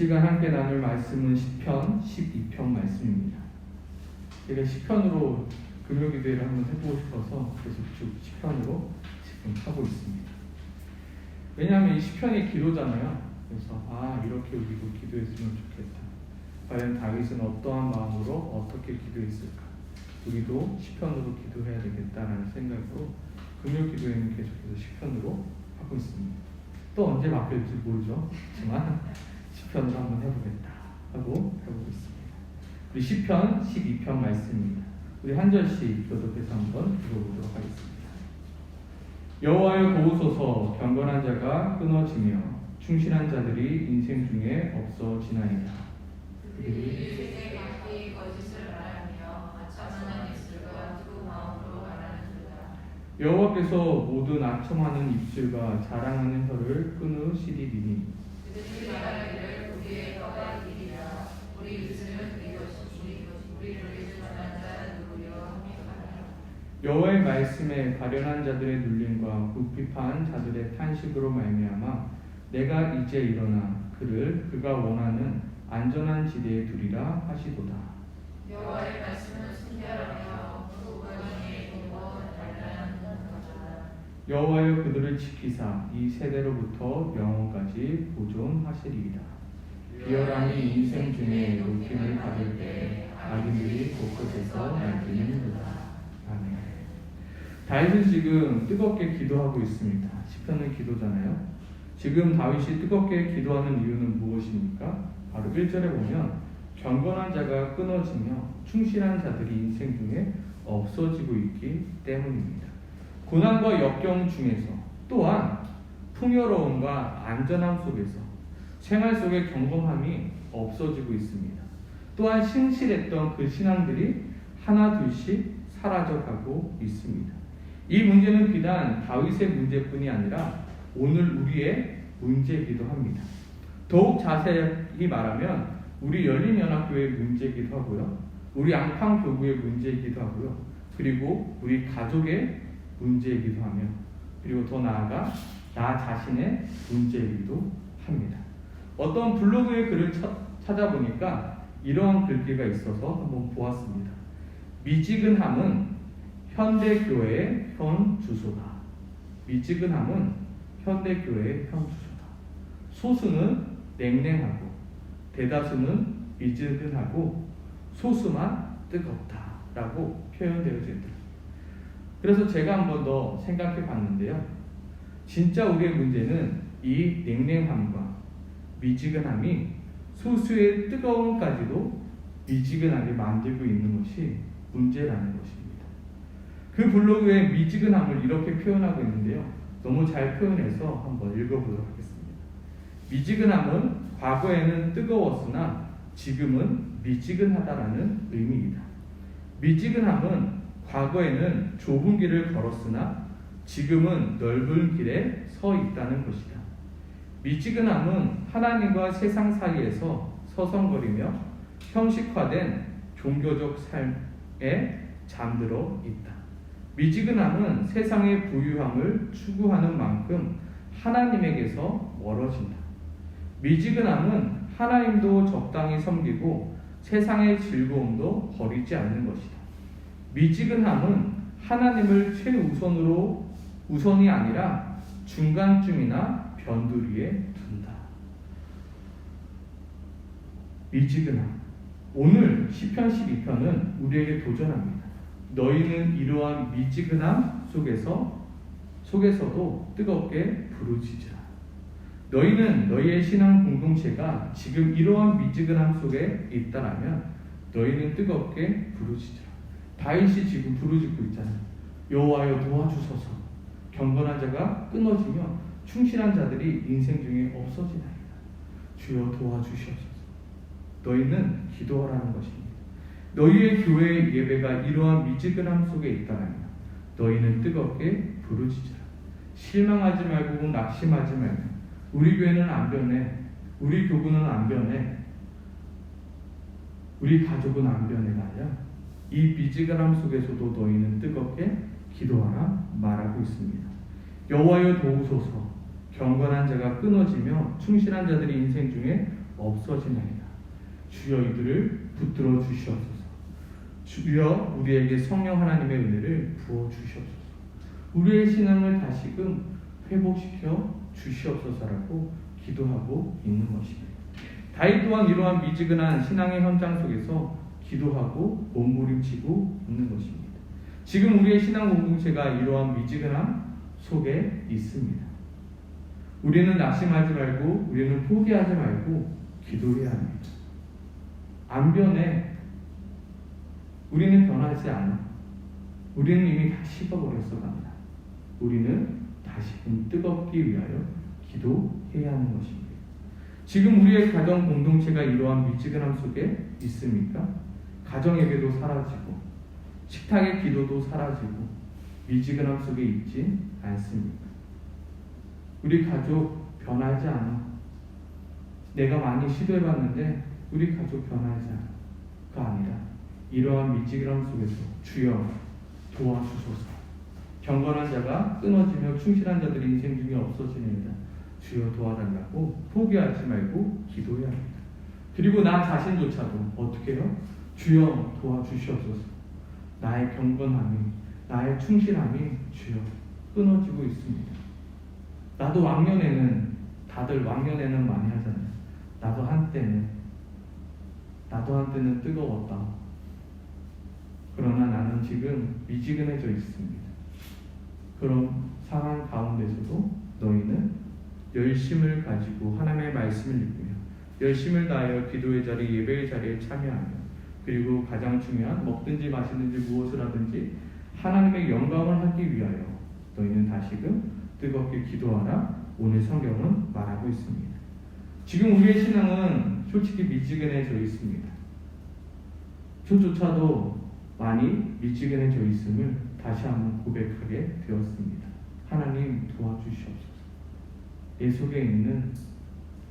시간 함께 나눌 말씀은 시편 12편 말씀입니다. 제가 시편으로 금요 기도회를 한번 해보고 싶어서 계속 쭉 시편으로 지금 하고 있습니다. 왜냐하면 이 시편이 기도잖아요. 그래서 아 이렇게 우리도 기도했으면 좋겠다. 과연 다윗은 어떠한 마음으로 어떻게 기도했을까? 우리도 시편으로 기도해야 되겠다라는 생각으로 금요 기도회는 계속해서 시편으로 하고 있습니다. 또 언제 바뀔지 모르죠. 하지만 시편으로 한번 해보겠다 하고 해보고 있습니다. 우리 시편 12편 말씀입니다. 우리 한 절씩 교독해서 한번 읽어보도록 하겠습니다. 여호와여 도우소서 경건한 자가 끊어지며 충실한 자들이 인생 중에 없어지나이다. 여호와께서 모든 아첨하는 입술과 자랑하는 혀를 끊으시리니 그들이 말하기를 우리의 혀가 이리라 우리 입술은 이것이니 우리를 위주하는 자는 누구요 하며 여호와의 말씀에 가련한 자들의 눌림과 부피파한 자들의 탄식으로 말미암아 내가 이제 일어나 그를 그가 원하는 안전한 지대에 두리라 하시도다. 여호와의 말씀은 순결하며 여호와여 그들을 지키사 이 세대로부터 영원까지 보존하시리이다. 비열함이 인생 중에 높임을 받을 때 악인들이 곳곳에서 날뛰는도다. 아멘. 다윗은 지금 뜨겁게 기도하고 있습니다. 시편은 기도잖아요. 지금 다윗이 뜨겁게 기도하는 이유는 무엇입니까? 바로 1절에 보면 경건한 자가 끊어지며 충실한 자들이 인생 중에 없어지고 있기 때문입니다. 고난과 역경 중에서 또한 풍요로움과 안전함 속에서 생활 속의 경건함이 없어지고 있습니다. 또한 신실했던 그 신앙들이 하나 둘씩 사라져가고 있습니다. 이 문제는 비단 다윗의 문제뿐이 아니라 오늘 우리의 문제이기도 합니다. 더욱 자세히 말하면 우리 열린연합교회의 문제이기도 하고요. 우리 안팡교구의 문제이기도 하고요. 그리고 우리 가족의 문제이기도 하며 그리고 더 나아가 나 자신의 문제이기도 합니다. 어떤 블로그의 글을 쳐- 찾아보니까 이러한 글귀가 있어서 한번 보았습니다. 미지근함은 현대교회의 현 주소다. 미지근함은 현대교회의 현 주소다. 소수는 냉랭하고 대다수는 미지근하고 소수만 뜨겁다라고 표현되어져 있더라고요. 그래서 제가 한 번 더 생각해 봤는데요. 진짜 우리의 문제는 이 냉랭함과 미지근함이 소수의 뜨거움까지도 미지근하게 만들고 있는 것이 문제라는 것입니다. 그 블로그의 미지근함을 이렇게 표현하고 있는데요. 너무 잘 표현해서 한번 읽어보도록 하겠습니다. 미지근함은 과거에는 뜨거웠으나 지금은 미지근하다라는 의미이다. 미지근함은 과거에는 좁은 길을 걸었으나 지금은 넓은 길에 서 있다는 것이다. 미지근함은 하나님과 세상 사이에서 서성거리며 형식화된 종교적 삶에 잠들어 있다. 미지근함은 세상의 부유함을 추구하는 만큼 하나님에게서 멀어진다. 미지근함은 하나님도 적당히 섬기고 세상의 즐거움도 버리지 않는 것이다. 미지근함은 하나님을 최우선으로 우선이 아니라 중간쯤이나 변두리에 둔다. 미지근함. 오늘 시편 12편은 우리에게 도전합니다. 너희는 이러한 미지근함 속에서 속에서도 뜨겁게 부르짖으라. 너희는 너희의 신앙 공동체가 지금 이러한 미지근함 속에 있다라면 너희는 뜨겁게 부르짖으라. 다윗이 지금 부르짖고 있잖아요. 여호와여 도와주소서. 경건한 자가 끊어지며 충실한 자들이 인생 중에 없어지나이다. 주여 도와주시옵소서. 너희는 기도하라는 것입니다. 너희의 교회의 예배가 이러한 미지근함 속에 있다면 너희는 뜨겁게 부르짖으라. 실망하지 말고 낙심하지 말고 우리 교회는 안 변해. 우리 교구는 안 변해. 우리 가족은 안 변해가 아니라 이 미지근함 속에서도 너희는 뜨겁게 기도하라 말하고 있습니다. 여호와여 도우소서 경건한 자가 끊어지며 충실한 자들이 인생 중에 없어지나이다. 주여 이들을 붙들어 주시옵소서. 주여 우리에게 성령 하나님의 은혜를 부어 주시옵소서. 우리의 신앙을 다시금 회복시켜 주시옵소서라고 기도하고 있는 것입니다. 다윗 또한 이러한 미지근한 신앙의 현장 속에서 기도하고 몸부림치고 있는 것입니다. 지금 우리의 신앙 공동체가 이러한 미지근함 속에 있습니다. 우리는 낙심하지 말고 우리는 포기하지 말고 기도해야 합니다. 안 변해. 우리는 변하지 않아. 우리는 이미 다 식어버렸어 갑니다. 우리는 다시금 뜨겁기 위하여 기도해야 하는 것입니다. 지금 우리의 가정 공동체가 이러한 미지근함 속에 있습니까? 가정에게도 사라지고 식탁의 기도도 사라지고 미지근함 속에 있지 않습니까? 우리 가족 변하지 않아. 내가 많이 시도해봤는데 우리 가족 변하지 않아. 그 아니라 이러한 미지근함 속에서 주여 도와주소서. 경건한 자가 끊어지며 충실한 자들의 인생 중에 없어지느니라. 주여 도와달라고 포기하지 말고 기도해야 합니다. 그리고 나 자신조차도 어떻게 해요? 주여 도와주시옵소서. 나의 경건함이, 나의 충실함이 주여 끊어지고 있습니다. 나도 왕년에는 다들 왕년에는 많이 하잖아요. 나도 한때는 나도 한때는 뜨거웠다. 그러나 나는 지금 미지근해져 있습니다. 그런 상황 가운데서도 너희는 열심을 가지고 하나님의 말씀을 읽으며 열심을 다하여 기도의 자리, 예배의 자리에 참여하며 그리고 가장 중요한 먹든지 마시든지 무엇을 하든지 하나님의 영광을 하기 위하여 너희는 다시금 뜨겁게 기도하라 오늘 성경은 말하고 있습니다. 지금 우리의 신앙은 솔직히 미지근해져 있습니다. 저조차도 많이 미지근해져 있음을 다시 한번 고백하게 되었습니다. 하나님 도와주시옵소서. 내 속에 있는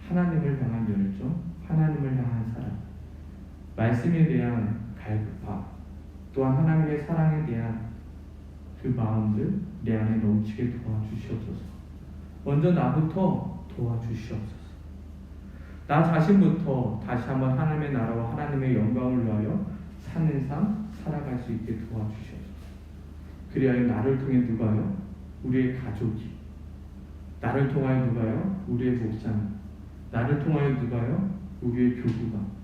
하나님을 향한 열정, 하나님을 향한 사랑, 말씀에 대한 갈급함, 또한 하나님의 사랑에 대한 그 마음들 내 안에 넘치게 도와주시옵소서. 먼저 나부터 도와주시옵소서. 나 자신부터 다시 한번 하나님의 나라와 하나님의 영광을 위하여 사는 삶 살아갈 수 있게 도와주시옵소서. 그리하여 나를 통해 누가요? 우리의 가족이 나를 통하여 누가요? 우리의 목장 나를 통하여 누가요? 우리의 교구가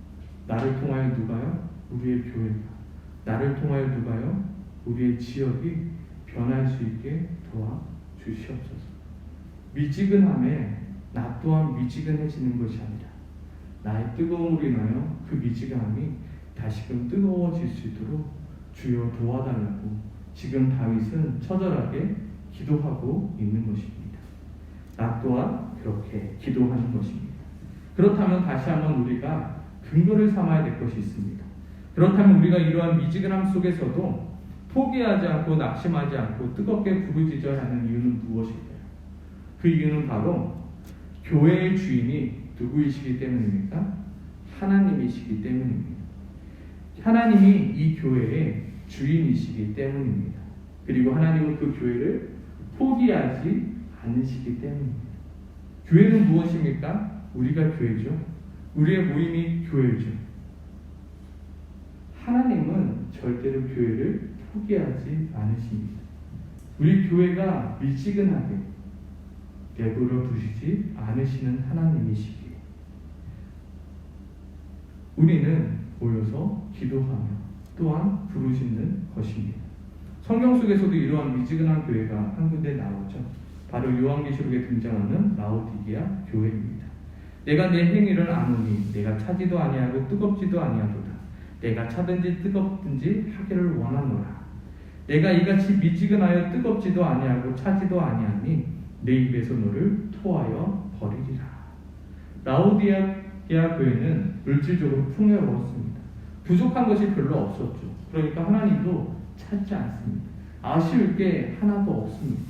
나를 통하여 누가요? 우리의 교회가 나를 통하여 누가요? 우리의 지역이 변할 수 있게 도와주시옵소서. 미지근함에 나 또한 미지근해지는 것이 아니라 나의 뜨거움으로 인하여 그 미지근함이 다시금 뜨거워질 수 있도록 주여 도와달라고 지금 다윗은 처절하게 기도하고 있는 것입니다. 나 또한 그렇게 기도하는 것입니다. 그렇다면 다시 한번 우리가 근거를 삼아야 될 것이 있습니다. 그렇다면 우리가 이러한 미지근함 속에서도 포기하지 않고 낙심하지 않고 뜨겁게 부르짖어야 하는 이유는 무엇일까요? 그 이유는 바로 교회의 주인이 누구이시기 때문입니까? 하나님이시기 때문입니다. 하나님이 이 교회의 주인이시기 때문입니다. 그리고 하나님은 그 교회를 포기하지 않으시기 때문입니다. 교회는 무엇입니까? 우리가 교회죠. 우리의 모임이 교회죠. 하나님은 절대로 교회를 포기하지 않으십니다. 우리 교회가 미지근하게 내버려 두시지 않으시는 하나님이시기에 우리는 모여서 기도하며 또한 부르짖는 것입니다. 성경 속에서도 이러한 미지근한 교회가 한 군데 나오죠. 바로 요한계시록에 등장하는 라오디게아 교회입니다. 내가 내 행위를 아노니 내가 차지도 아니하고 뜨겁지도 아니하도다. 내가 차든지 뜨겁든지 하기를 원하노라. 내가 이같이 미지근하여 뜨겁지도 아니하고 차지도 아니하니 내 입에서 너를 토하여 버리리라. 라오디게아 교회는 물질적으로 풍요로웠습니다. 부족한 것이 별로 없었죠. 그러니까 하나님도 찾지 않습니다. 아쉬울 게 하나도 없습니다.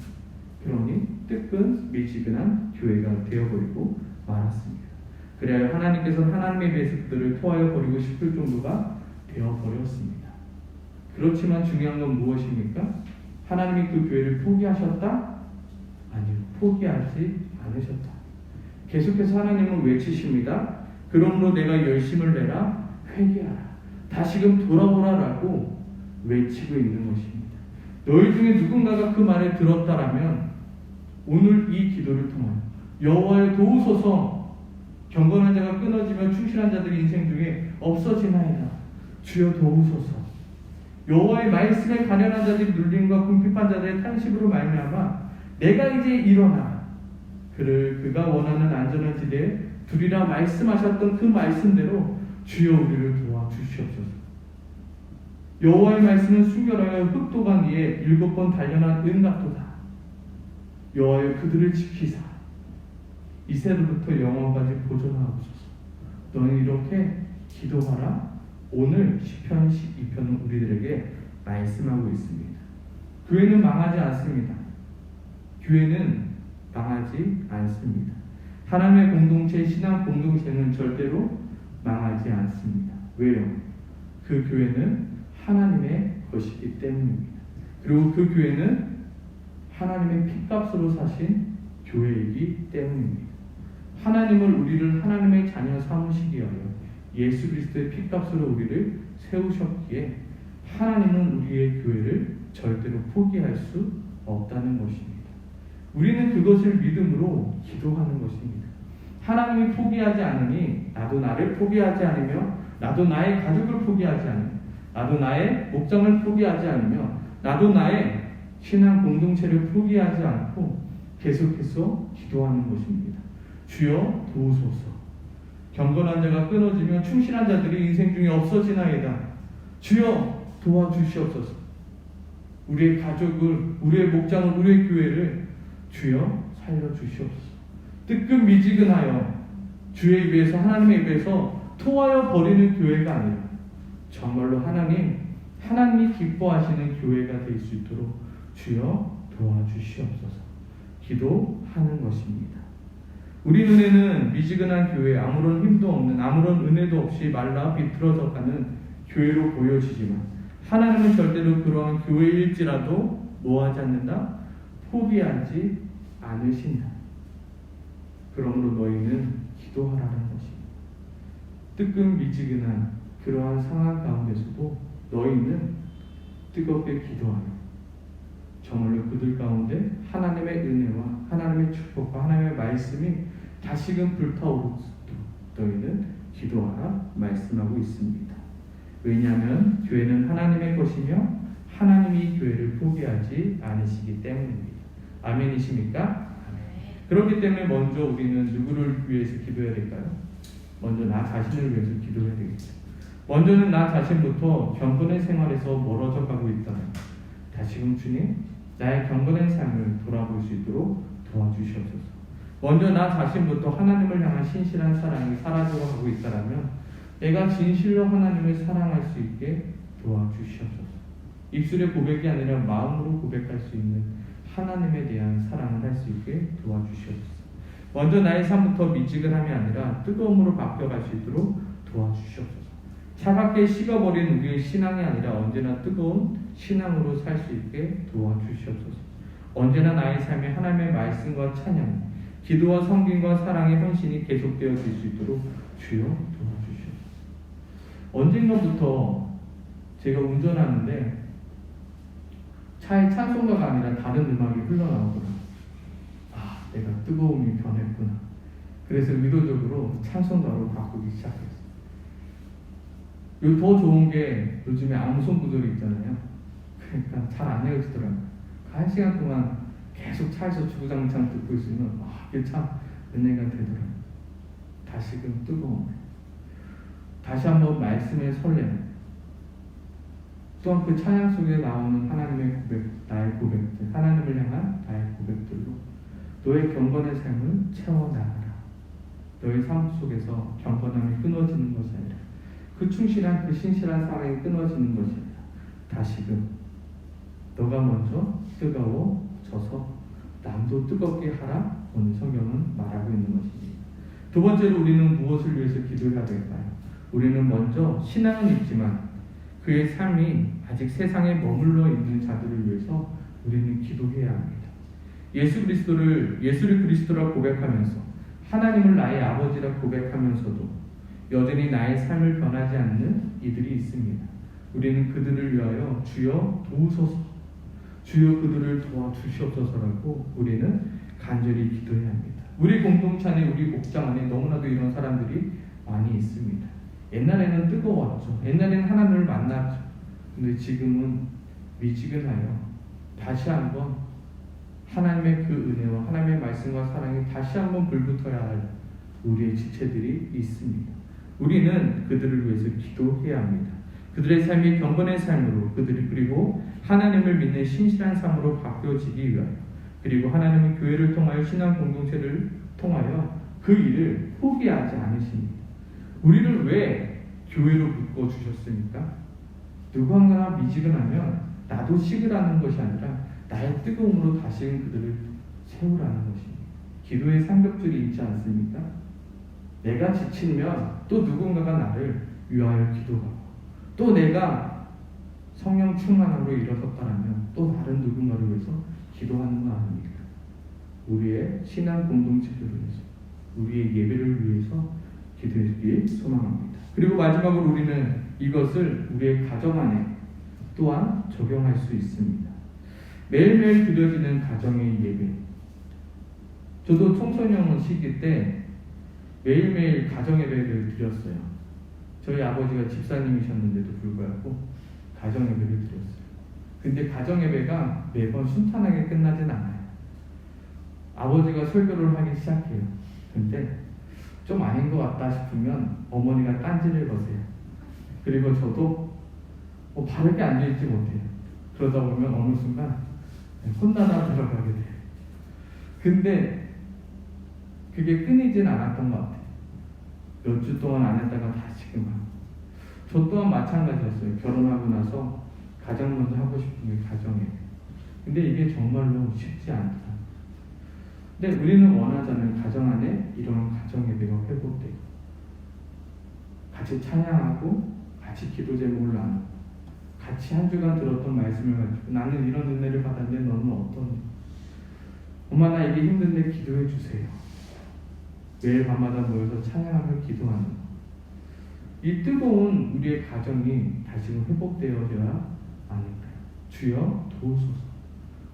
그러니 뜨끈 미지근한 교회가 되어버리고 말았습니다. 그래야 하나님께서 하나님에 대해서 그들을 토하여 버리고 싶을 정도가 되어 버렸습니다. 그렇지만 중요한 건 무엇입니까? 하나님이 그 교회를 포기하셨다? 아니요. 포기하지 않으셨다. 계속해서 하나님은 외치십니다. 그 그러므로 내가 열심을 내라 회개하라. 다시금 돌아오라라고 외치고 있는 것입니다. 너희 중에 누군가가 그 말을 들었다라면 오늘 이 기도를 통하여 여호와여 도우소서 경건한 자가 끊어지며 충실한 자들의 인생 중에 없어지나이다. 주여 도우소서. 여호와의 말씀에 가련한 자들이 눌림과 궁핍한 자들의 탄식으로 말미암아 내가 이제 일어나 그를 그가 원하는 안전한 지대에 두리라 말씀하셨던 그 말씀대로 주여 우리를 도와 주시옵소서. 여호와의 말씀은 순결하여 흑도강 위에 일곱 번 단련한 은 같도다. 여호와여 그들을 지키사 이세로부터 영원까지 보존하옵소서. 너는 이렇게 기도하라. 오늘 시편 12편은 우리들에게 말씀하고 있습니다. 교회는 망하지 않습니다. 교회는 망하지 않습니다. 하나님의 공동체, 신앙 공동체는 절대로 망하지 않습니다. 왜요? 그 교회는 하나님의 것이기 때문입니다. 그리고 그 교회는 하나님의 핏값으로 사신 교회이기 때문입니다. 하나님을 우리를 하나님의 자녀 삼으시기 위하여 예수 그리스도의 핏값으로 우리를 세우셨기에 하나님은 우리의 교회를 절대로 포기할 수 없다는 것입니다. 우리는 그것을 믿음으로 기도하는 것입니다. 하나님이 포기하지 않으니 나도 나를 포기하지 않으며 나도 나의 가족을 포기하지 않으며 나도 나의 목장을 포기하지 않으며 나도 나의 신앙 공동체를 포기하지 않고 계속해서 기도하는 것입니다. 주여 도우소서. 경건한 자가 끊어지며 충실한 자들이 인생 중에 없어지나이다. 주여 도와주시옵소서. 우리의 가족을, 우리의 목장을, 우리의 교회를 주여 살려주시옵소서. 뜨끈미지근하여 주의 입에서 하나님의 입에서 토하여 버리는 교회가 아니라 정말로 하나님, 하나님이 기뻐하시는 교회가 될 수 있도록 주여 도와주시옵소서. 기도하는 것입니다. 우리 눈에는 미지근한 교회, 아무런 힘도 없는, 아무런 은혜도 없이 말라 비틀어져 가는 교회로 보여지지만 하나님은 절대로 그러한 교회일지라도 뭐하지 않는다? 포기하지 않으신다. 그러므로 너희는 기도하라는 것입니다. 뜨끈미지근한 그러한 상황 가운데서도 너희는 뜨겁게 기도하며 정말로 그들 가운데 하나님의 은혜와 하나님의 축복과 하나님의 말씀이 다시금 불타오르도록 너희는 기도하라 말씀하고 있습니다. 왜냐하면 교회는 하나님의 것이며 하나님이 교회를 포기하지 않으시기 때문입니다. 아멘이십니까? 그렇기 때문에 먼저 우리는 누구를 위해서 기도해야 될까요? 먼저 나 자신을 위해서 기도해야 되겠죠. 먼저는 나 자신부터 경건의 생활에서 멀어져 가고 있다면 다시금 주님 나의 경건의 삶을 돌아볼 수 있도록 도와주시옵소서. 먼저 나 자신부터 하나님을 향한 신실한 사랑이 사라져 가고 있다면 내가 진실로 하나님을 사랑할 수 있게 도와주시옵소서. 입술의 고백이 아니라 마음으로 고백할 수 있는 하나님에 대한 사랑을 할 수 있게 도와주시옵소서. 먼저 나의 삶부터 미지근함이 아니라 뜨거움으로 바뀌어갈 수 있도록 도와주시옵소서. 차갑게 식어버린 우리의 신앙이 아니라 언제나 뜨거운 신앙으로 살 수 있게 도와주시옵소서. 언제나 나의 삶에 하나님의 말씀과 찬양, 기도와 성김과 사랑의 헌신이 계속되어질 수 있도록 주여 도와주시옵소서. 언젠가부터 제가 운전하는데 차에 찬송가가 아니라 다른 음악이 흘러나오더라. 아, 내가 뜨거움이 변했구나. 그래서 의도적으로 찬송가로 바꾸기 시작했어. 더 좋은 게 요즘에 암송 구절이 있잖아요. 그러니까 잘 안 헤어지더라고요. 한 시간 동안 계속 차에서 주구장창 듣고 있으면 와, 이게 참 은혜가 되더라고요. 다시금 뜨거움. 다시 한번 말씀의 설렘. 또한 그 찬양 속에 나오는 하나님의 고백, 나의 고백들, 하나님을 향한 나의 고백들로 너의 경건의 삶을 채워나가라. 너의 삶 속에서 경건함이 끊어지는 것이 아니라 그 충실한 그 신실한 사랑이 끊어지는 것이 아니라 다시금 너가 먼저 뜨거워 져서 남도 뜨겁게 하라 오늘 성경은 말하고 있는 것입니다. 두 번째로 우리는 무엇을 위해서 기도해야 될까요? 우리는 먼저 신앙은 있지만 그의 삶이 아직 세상에 머물러 있는 자들을 위해서 우리는 기도해야 합니다. 예수 그리스도를 예수를 그리스도라 고백하면서 하나님을 나의 아버지라 고백하면서도 여전히 나의 삶을 변하지 않는 이들이 있습니다. 우리는 그들을 위하여 주여 도우소서 주여 그들을 도와주시옵소서라고 우리는 간절히 기도해야 합니다. 우리 공동체 안에 우리 목장 안에 너무나도 이런 사람들이 많이 있습니다. 옛날에는 뜨거웠죠. 옛날에는 하나님을 만났죠. 근데 지금은 미지근하여 다시 한번 하나님의 그 은혜와 하나님의 말씀과 사랑이 다시 한번 불붙어야 할 우리의 지체들이 있습니다. 우리는 그들을 위해서 기도해야 합니다. 그들의 삶이 경건의 삶으로 그들이 그리고 하나님을 믿는 신실한 삶으로 바뀌어지기 위하여 그리고 하나님은 교회를 통하여 신앙 공동체를 통하여 그 일을 포기하지 않으십니다. 우리를 왜 교회로 묶어 주셨습니까? 누구 하나 미지근하면 나도 식으라는 것이 아니라 나의 뜨거움으로 다시금 그들을 세우라는 것입니다. 기도의 삼겹줄이 있지 않습니까? 내가 지치면 또 누군가가 나를 위하여 기도하고 또 내가 성령 충만으로 일어섰다면 또 다른 누군가를 위해서 기도하는 거 아닙니까? 우리의 신앙 공동체를 위해서 우리의 예배를 위해서 기도했길 소망합니다. 그리고 마지막으로 우리는 이것을 우리의 가정 안에 또한 적용할 수 있습니다. 매일매일 드려지는 가정의 예배. 저도 청소년 시기 때 매일매일 가정 예배를 드렸어요. 저희 아버지가 집사님이셨는데도 불구하고 가정 예배를 드렸어요. 근데 가정 예배가 매번 순탄하게 끝나진 않아요. 아버지가 설교를 하기 시작해요. 근데 좀 아닌 것 같다 싶으면 어머니가 딴지를 거세요. 그리고 저도 뭐 바르게 앉아있지 못해요. 그러다 보면 어느 순간 혼나다 들어가게 돼요. 근데 그게 끊이진 않았던 것 같아요. 몇 주 동안 안 했다가 다시금 하고. 저 또한 마찬가지였어요. 결혼하고 나서 가장 먼저 하고 싶은 게 가정이에요. 근데 이게 정말로 쉽지 않다. 근데 우리는 원하자는 가정 안에 이런 가정 예배가 회복되고 같이 찬양하고 같이 기도 제목을 나누고 같이 한 주간 들었던 말씀을 가지고 나는 이런 은혜를 받았는데 너는 어떤 엄마 나 이게 힘든데 기도해 주세요. 매일 밤마다 모여서 찬양하며 기도하는 것. 이 뜨거운 우리의 가정이 다시금 회복되어져야 하니까요. 주여 도우소서.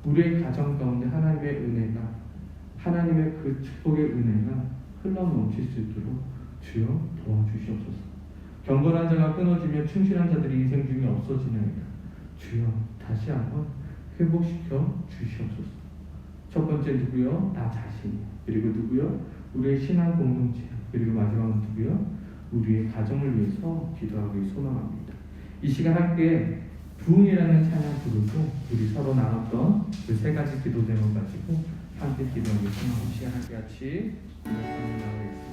우리의 가정 가운데 하나님의 은혜가 하나님의 그 축복의 은혜가 흘러 넘칠 수 있도록 주여 도와주시옵소서. 경건한 자가 끊어지며 충실한 자들이 인생 중에 없어지나이다. 주여 다시 한번 회복시켜 주시옵소서. 첫 번째 누구요? 나 자신. 그리고 누구요? 우리의 신앙 공동체. 그리고 마지막은 누구요? 우리의 가정을 위해서 기도하기 소망합니다. 이 시간 함께 부흥이라는 찬양 부르고 우리 서로 나눴던 그 세 가지 기도 제목 가지고 함께 기도하기 소망합니다. 같이 말씀을 나누겠습니다.